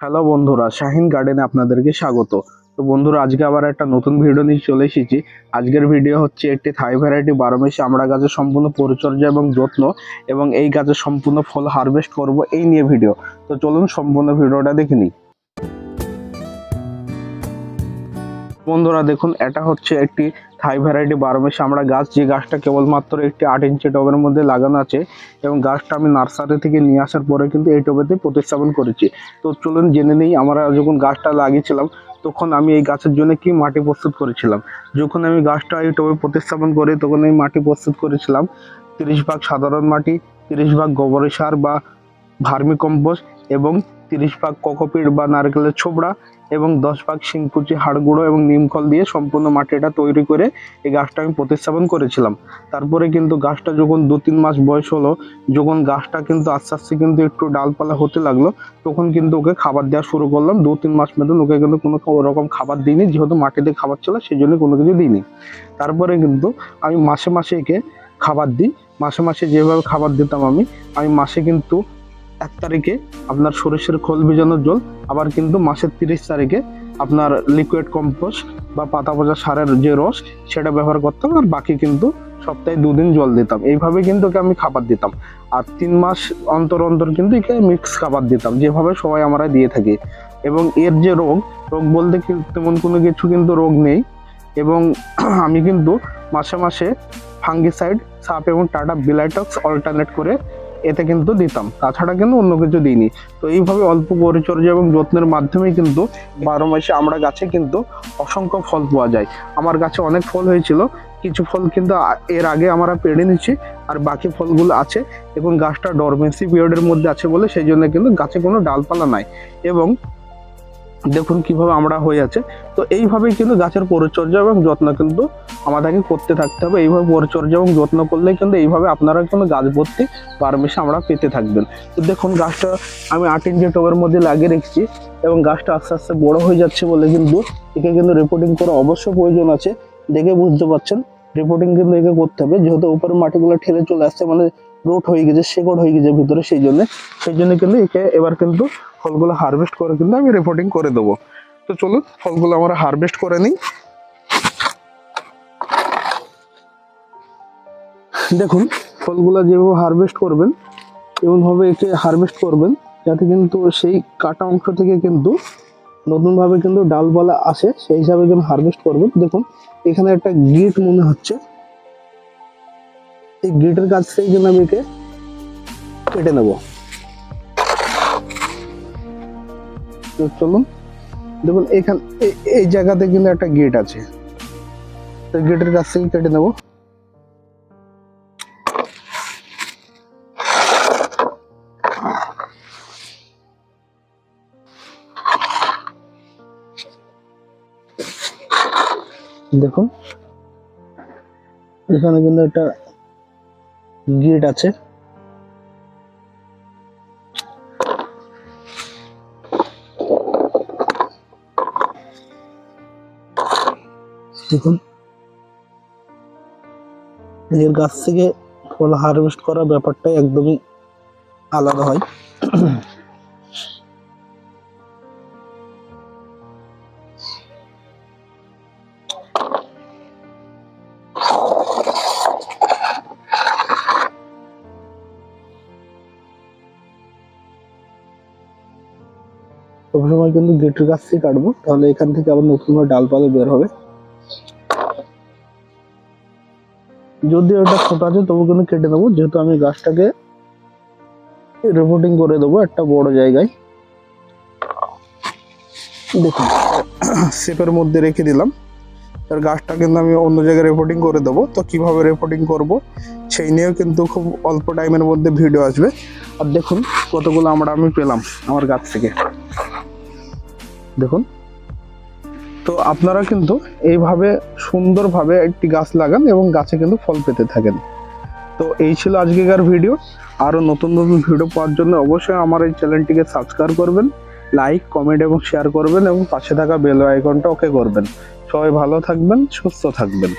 Hello বন্ধুরা, শাহিন গার্ডেনে আপনাদেরকে স্বাগত। তো বন্ধুরা, আজকে আবার একটা নতুন ভিডিও নিয়ে চলে এসেছি। আজকের ভিডিও হচ্ছে একটি থাই ভ্যারাইটি বারো মাসে আমরা গাছের সম্পূর্ণ পরিচর্যা এবং যত্ন এবং এই গাছের সম্পূর্ণ ফল হারভেস্ট করব এই নিয়ে ভিডিও তো চলুন সম্পূর্ণ ভিডিওটা দেখে নিই। বন্ধুরা, দেখুন, এটা হচ্ছে একটি থাই ভ্যারাইটি বারো মাসে আমরা গাছ, যে গাছটা কেবলমাত্র একটি আট ইঞ্চি টবের মধ্যে লাগানো আছে এবং গাছটা আমি নার্সারি থেকে নিয়ে আসার পরে কিন্তু এই টবেতে প্রতিস্থাপন করেছি। তো চলুন জেনে নেই, আমরা যখন গাছটা লাগিয়েছিলাম, তখন আমি এই গাছের জন্য কি মাটি প্রস্তুত করেছিলাম? যখন আমি গাছটা এই টবে প্রতিস্থাপন করি তখন আমি মাটি প্রস্তুত করেছিলাম তিরিশ ভাগ সাধারণ মাটি, তিরিশ ভাগ গোবরের সার বা ভার্মি কম্পোস্ট এবং তিরিশ ভাগ কোকোপিট বা নারকেলের ছোবড়া এবং দশ ভাগ শিংকুচি হাড় গুঁড়ো এবং নিমখল দিয়ে সম্পূর্ণ মাটিটা তৈরি করে এই গাছটা আমি প্রতিস্থাপন করেছিলাম। তারপরে কিন্তু গাছটা যখন দু তিন মাস বয়স হলো, যখন গাছটা কিন্তু আস্তে আস্তে কিন্তু একটু ডালপালা হতে লাগল, তখন কিন্তু ওকে খাবার দেওয়া শুরু করলাম। দু তিন মাস মতন ওকে কিন্তু কোনো রকম খাবার দিইনি, যেহেতু মাটিতে খাবার ছিল সেই জন্য কোনো কিছু দিইনি। তারপরে কিন্তু আমি মাসে মাসে একে খাবার দিই। মাসে মাসে যেভাবে খাবার দিতাম আমি আমি মাসে কিন্তু এক তারিখে আপনার সরিষার খোল ভিজানোর জল, আবার কিন্তু মাসের তিরিশ তারিখে আপনার লিকুইড কম্পোস্ট বা পাতা পচা সারের যে রস, সেটা ব্যবহার করতাম আর বাকি কিন্তু সপ্তাহে দুদিন জল দিতাম। এইভাবে কিন্তু ওকে আমি খাবার দিতাম। আর তিন মাস অন্তর অন্তর কিন্তু একে মিক্স খাবার দিতাম, যেভাবে সবাই আমরা দিয়ে থাকি। এবং এর যে রোগ রোগ বলতে তেমন কোনো কিছু কিন্তু রোগ নেই। এবং আমি কিন্তু মাসে মাসে ফাঙ্গিসাইড সাপ এবং টাটা বিলাইটক্স অল্টারনেট করে এতে কিন্তু দিতাম। তাছাড়া কিন্তু অন্য কিছু দিইনি। তো এইভাবে অল্প পরিচর্যা এবং যত্নের মাধ্যমে কিন্তু বারো মাসে আমরা গাছে কিন্তু অসংখ্য ফল পাওয়া যায়। আমার গাছে অনেক ফল হয়েছিল। কিছু ফল কিন্তু এর আগে আমরা পেড়ে নিচ্ছি আর বাকি ফলগুলো আছে এবং গাছটা ডরমেন্সি পিরিয়ডের মধ্যে আছে বলে সেই জন্য কিন্তু গাছে কোনো ডালপালা নাই। এবং দেখুন কীভাবে আমরা হয়ে আছে তো এইভাবেই কিন্তু গাছের পরিচর্যা এবং যত্ন কিন্তু আমাদেরকে করতে থাকতে হবে। এইভাবে পরিচর্যা এবং যত্ন করলে কিন্তু এইভাবে আপনারা কিন্তু গাছ ভর্তি বারমেশে আমরা পেতে থাকবেন। তো দেখুন গাছটা আমি আট ইঞ্চি টবের মধ্যে লাগিয়ে রেখেছি এবং গাছটা আস্তে আস্তে বড় হয়ে যাচ্ছে বলে কিন্তু একে কিন্তু রিপোর্টিং করা অবশ্যই প্রয়োজন আছে। দেখে বুঝতে পারছেন রিপোর্টিং কিন্তু একে করতে হবে। যেহেতু উপরে মাটিগুলো ঠেলে চলে আসছে মানে রোট হয়ে গেছে, শেকড় হয়ে গেছে ভিতরে সেই জন্য। সেই জন্য কিন্তু একে এবার কিন্তু ফলগুলো হারভেস্ট করে কিন্তু আমি রিপোর্টিং করে দেবো। তো চলুন, ফলগুলো আমরা হারভেস্ট করে নিই। দেখুন, ফলগুলো যেভাবে হারভেস্ট করবেন, এমনভাবে একে হারভেস্ট করবেন, যাতে কিন্তু সেই কাটা অংশ থেকে কিন্তু নতুনভাবে কিন্তু ডালপালা আসে, সেই হিসাবে কিন্তু হারভেস্ট করবেন। দেখুন, এখানে একটা গিট মনে হচ্ছে। এই গিটের কাছ থেকে কিন্তু আমি একে কেটে নেব। চলুন। দেখুন, এখান এই জায়গাতে কিন্তু একটা গেট আছে। তো গেটের কাছ থেকে কেটে নেব। দেখুন, এখানে কিন্তু একটা গেট আছে। দেখুন। নিজের গাছ থেকে ফল হারভেস্ট করার ব্যাপারটাই একদমই আলাদা হয়। সবসময় কিন্তু গেটের কাছ থেকে কাটবো, তাহলে এখান থেকে আবার নতুনভাবে ডালপালা বের হবে। যদি ওটা ছোট আছে, তবু কিন্তু কেটে দেবো যেহেতু আমি গাছটাকে রিপোর্টিং করে দেবো একটা বড় জায়গায়। দেখুন, শেপের মধ্যে রেখে দিলাম। এর গাছটা কিন্তু আমি অন্য জায়গায় রেপোর্টিং করে দেবো। তো কীভাবে রেপোর্টিং করব, সেই নিয়েও কিন্তু খুব অল্প টাইমের মধ্যে ভিডিও আসবে। আর দেখুন কতগুলো আমরা আমি পেলাম আমার গাছ থেকে। দেখুন। তো আপনারা কিন্তু এইভাবে সুন্দরভাবে একটি গাছ লাগান এবং গাছে কিন্তু ফল পেতে থাকেন। তো এই ছিল আজকেকার ভিডিও। আরও নতুন নতুন ভিডিও পাওয়ার জন্য অবশ্যই আমার এই চ্যানেলটিকে সাবস্ক্রাইব করবেন, লাইক, কমেন্ট এবং শেয়ার করবেন এবং পাশে থাকা বেল আইকনটা ওকে করবেন। সবাই ভালো থাকবেন, সুস্থ থাকবেন।